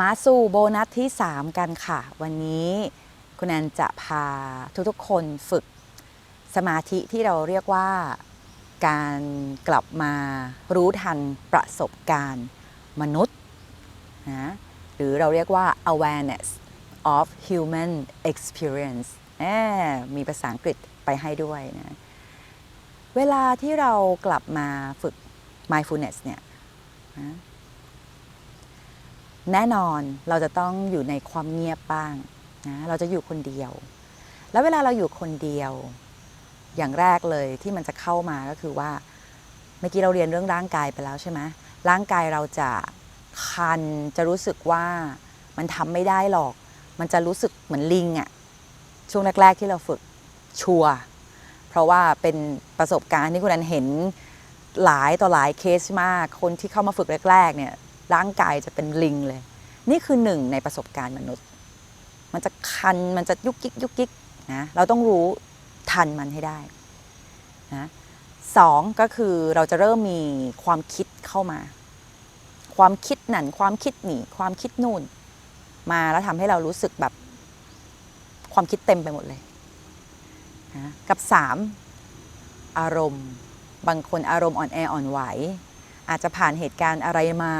มาสู่โบนัสที่ 3 กันค่ะ วันนี้คุณแอนจะพาทุกๆคนฝึกสมาธิที่เราเรียกว่าการกลับมารู้ทันประสบการณ์มนุษย์นะหรือเราเรียกว่า awareness of human experience มมีภาษาอังกฤษไปให้ด้วยนะเวลาที่เรากลับมาฝึก mindfulness เนี่ยนะ แน่นอนเราจะต้องอยู่ในความเงียบบ้างนะเราจะอยู่คนเดียว แล้วเวลาเราอยู่คนเดียว อย่างแรกเลยที่มันจะเข้ามาก็คือว่าเมื่อกี้เราเรียนเรื่องร่างกายไปแล้วใช่ไหมร่างกายเราจะคันจะรู้สึกว่ามันทำไม่ได้หรอก มันจะรู้สึกเหมือนลิงอะช่วงแรก ๆ ที่เราฝึกชัวเพราะว่าเป็นประสบการณ์ที่คุณนันเห็นหลายต่อหลายเคสมาก คนที่เข้ามาฝึกแรก ๆ เนี่ย ร่างกายจะเป็นลิงเลย นี่คือหนึ่งในประสบการณ์มนุษย์ มันจะคันมันจะยุกยิกยุกยิกนะเราต้องรู้ทันมันให้ได้นะสองก็คือเราจะเริ่มมีความคิดเข้ามา ความคิดนั่นความคิดหนีความคิดนู่น มาแล้วทำให้เรารู้สึกแบบความคิดเต็มไปหมดเลยนะกับสามอารมณ์ บางคนอารมณ์อ่อนแออ่อนไหว อาจจะผ่านเหตุการณ์อะไรมา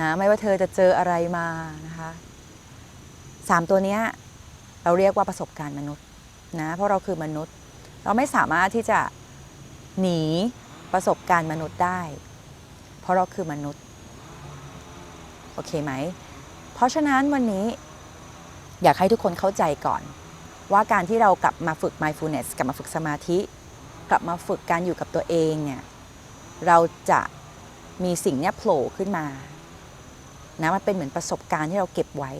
นะไม่ว่าเธอจะเจออะไรมานะคะสามตัวนี้เราเรียกว่าประสบการณ์มนุษย์นะเพราะเราคือมนุษย์ เราไม่สามารถที่จะหนีประสบการณ์มนุษย์ได้ เพราะเราคือมนุษย์โอเคไหม เพราะฉะนั้นวันนี้อยากให้ทุกคนเข้าใจก่อน ว่าการที่เรากลับมาฝึก mindfulness กลับมาฝึกสมาธิ กลับมาฝึกการอยู่กับตัวเองเนี่ย เราจะมีสิ่งนี้โผล่ขึ้นมานะมันเป็นเหมือนประสบการณ์ที่เราเก็บไว้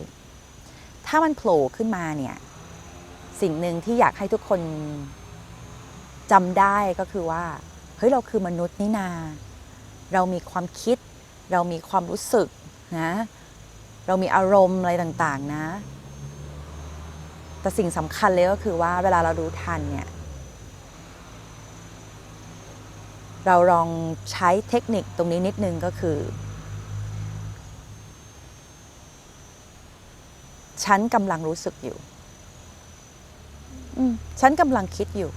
ถ้ามันโผล่ขึ้นมาเนี่ยสิ่งหนึ่งที่อยากให้ทุกคนจำได้ก็คือว่าเฮ้ยเราคือมนุษย์นี่นา เรามีความคิด เรามีความรู้สึกนะเรามีอารมณ์อะไรต่างๆนะ แต่สิ่งสำคัญเลยก็คือว่าเวลาเรารู้ทันเนี่ย เราลองใช้เทคนิคตรงนี้นิดนึงก็คือ ฉันกำลังรู้สึกอยู่ฉันกำลังคิดอยู่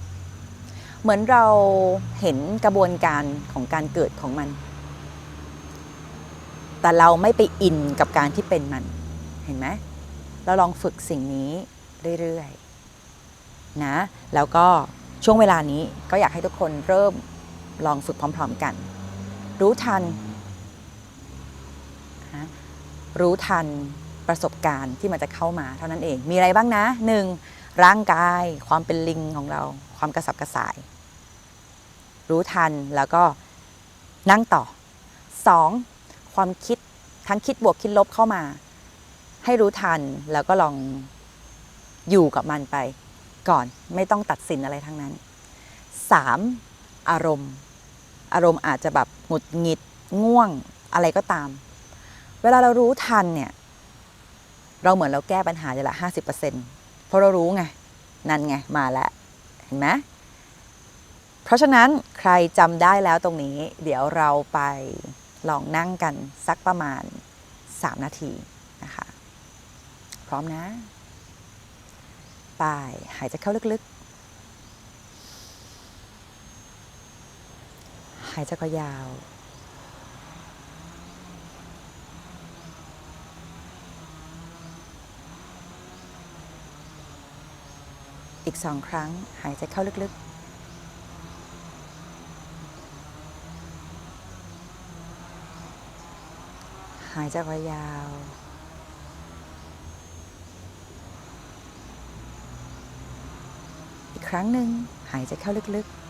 เหมือนเราเห็นกระบวนการของการเกิดของมัน แต่เราไม่ไปอินกับการที่เป็นมัน เห็นไหมเราลองฝึกสิ่งนี้เรื่อยๆนะ แล้วก็ช่วงเวลานี้ก็อยากให้ทุกคนเริ่ม ลองฝึกพร้อม ๆกัน รู้ทัน รู้ทันประสบการณ์ที่มันจะเข้ามาเท่านั้นเอง มีอะไรบ้างนะหนึ่งร่างกายความเป็นลิงของเรา ความกระสับกระส่าย รู้ทันแล้วก็นั่งต่อสองความคิดทั้งคิดบวกคิดลบเข้ามา ให้รู้ทันแล้วก็ลองอยู่กับมันไป ก่อนไม่ต้องตัดสินอะไรทั้งนั้นสามอารมณ์ อารมณ์อาจจะแบบหงุดหงิดง่วงอะไรก็ตาม เวลาเรารู้ทันเนี่ยเราเหมือนเราแก้ปัญหาอยู่ละห้าสิบเปอร์เซ็นต์เพราะเรารู้ไง นั่นไงมาแล้วเห็นไหมเพราะฉะนั้นใครจำได้แล้วตรงนี้ เดี๋ยวเราไปลองนั่งกันสักประมาณ 3 นาทีนะคะ พร้อมนะ ไปหายใจเข้าลึกๆายใจก็ยาว อีกสองครั้งหายใจเข้าลึก ๆหายใจก็ยาว อีกครั้งหนึ่งหายใจเข้าลึกๆ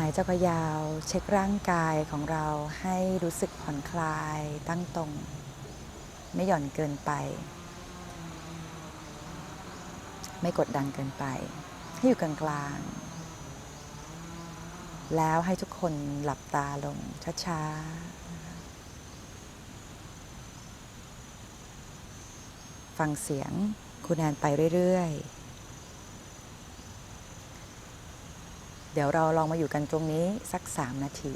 หายใจก็ยาว เช็คร่างกายของเราให้รู้สึกผ่อนคลายตั้งตรง ไม่หย่อนเกินไป ไม่กดดันเกินไป ให้อยู่กลางๆ แล้วให้ทุกคนหลับตาลงช้าๆฟังเสียงคุณแอนไปเรื่อย ๆ เดี๋ยวเราลองมาอยู่กันตรงนี้สักสามนาที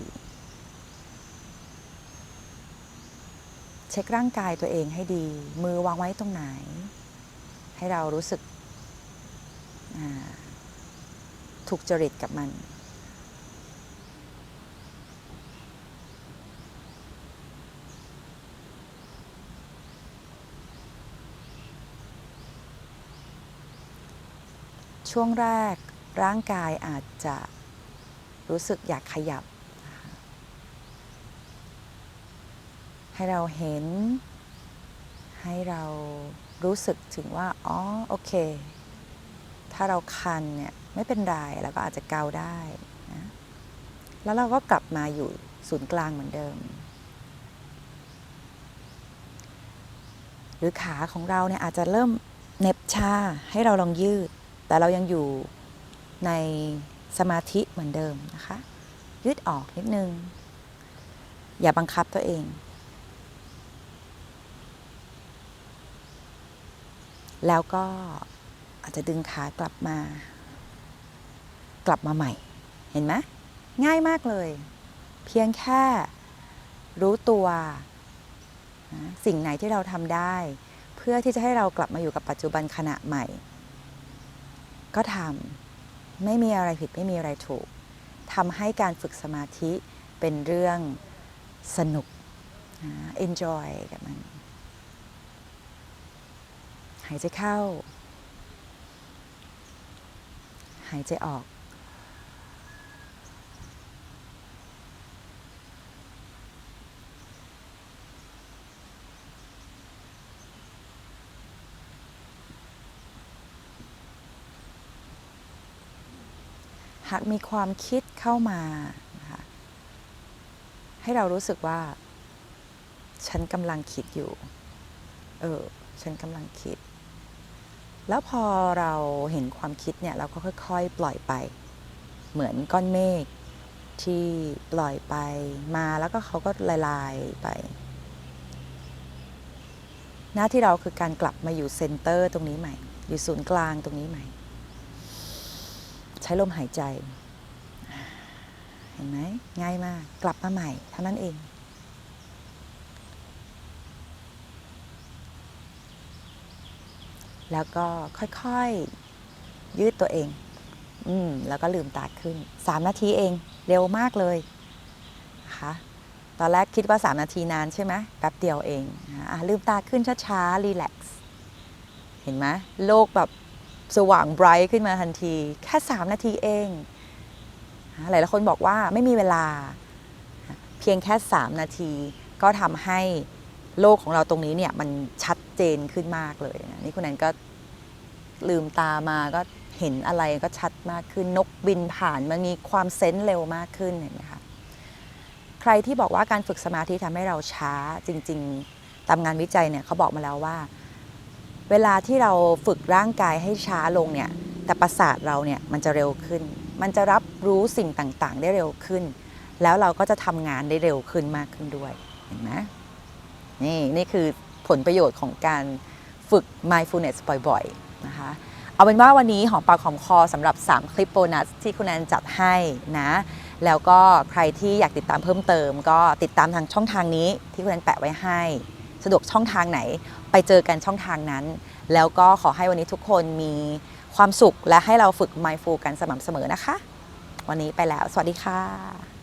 เช็คร่างกายตัวเองให้ดี มือวางไว้ตรงไหน ให้เรารู้สึกถูกจริตกับมันช่วงแรก ร่างกายอาจจะรู้สึกอยากขยับ ให้เราเห็น ให้เรารู้สึกถึงว่า อ๋อ โอเค ถ้าเราคันเนี่ยไม่เป็นไรเราก็อาจจะเกาได้นะแล้วเราก็กลับมาอยู่ศูนย์กลางเหมือนเดิม หรือขาของเราเนี่ยอาจจะเริ่มเน็บชาให้เราลองยืด แต่เรายังอยู่ ในสมาธิเหมือนเดิมนะคะ ยืดออกนิดนึง อย่าบังคับตัวเอง แล้วก็อาจจะดึงขากลับมา กลับมาใหม่ เห็นไหมง่ายมากเลย เพียงแค่รู้ตัวนะสิ่งไหนที่เราทำได้ เพื่อที่จะให้เรากลับมาอยู่กับปัจจุบันขณะใหม่ ก็ทำ ไม่มีอะไรผิดไม่มีอะไรถูกทำให้การฝึกสมาธิเป็นเรื่องสนุก enjoy กับมัน หายใจเข้า หายใจออก หากมีความคิดเข้ามานะคะให้เรารู้สึกว่า ฉันกำลังคิดอยู่ เออ ฉันกำลังคิด แล้วพอเราเห็นความคิดเนี่ย เราก็ค่อย ๆ ปล่อยไป เหมือนก้อนเมฆที่ปล่อยไปมาแล้วก็เขาก็ละลายไป หน้าที่เราคือการกลับมาอยู่เซนเตอร์ตรงนี้ใหม่ อยู่ศูนย์กลางตรงนี้ใหม่ ใช้ลมหายใจ เห็นไหมง่ายมาก กลับมาใหม่เท่านั้นเอง แล้วก็ค่อยๆยืดตัวเอง อืมแล้วก็ลืมตาขึ้น3นาทีเอง เร็วมากเลยนะคะตอนแรกคิดว่า 3 นาทีนานใช่ไหมแป๊บเดียวเองอะลืมตาขึ้นช้าๆรีแลกซ์เห็นไหมโลกแบบ สว่างไบรท์ขึ้นมาทันที แค่ 3 นาทีเองนะหลายๆคนบอกว่าไม่มีเวลา เพียงแค่ 3 นาที ก็ทำให้โลกของเราตรงนี้เนี่ยมันชัดเจนขึ้นมากเลยนะนี่คุณแอนก็ลืมตามาก็เห็นอะไรก็ชัดมากขึ้นนกบินผ่านมันมีความเซนส์เร็วมากขึ้นเห็นไหมคะใครที่บอกว่าการฝึกสมาธิทำให้เราช้าจริง ๆ ตามงานวิจัยเนี่ยเขาบอกมาแล้วว่า เวลาที่เราฝึกร่างกายให้ช้าลงเนี่ยแต่ประสาทเราเนี่ยมันจะเร็วขึ้น มันจะรับรู้สิ่งต่างๆ ได้เร็วขึ้น แล้วเราก็จะทำงานได้เร็วขึ้นมากขึ้นด้วยเห็นไหมนี่นี่คือผลประโยชน์ของการฝึก mindfulness บ่อยๆนะคะเอาเป็นว่าวันนี้หอมปากหอมคอสำหรับ 3 คลิปโบนัสที่คุณแอนจัดให้นะ แล้วก็ใครที่อยากติดตามเพิ่มเติม ก็ติดตามทางช่องทางนี้ที่คุณแอนแปะไว้ให้ สะดวกช่องทางไหน ไปเจอกันช่องทางนั้น แล้วก็ขอให้วันนี้ทุกคนมีความสุขและให้เราฝึก mindful กันสม่ำเสมอนะคะ วันนี้ไปแล้ว สวัสดีค่ะ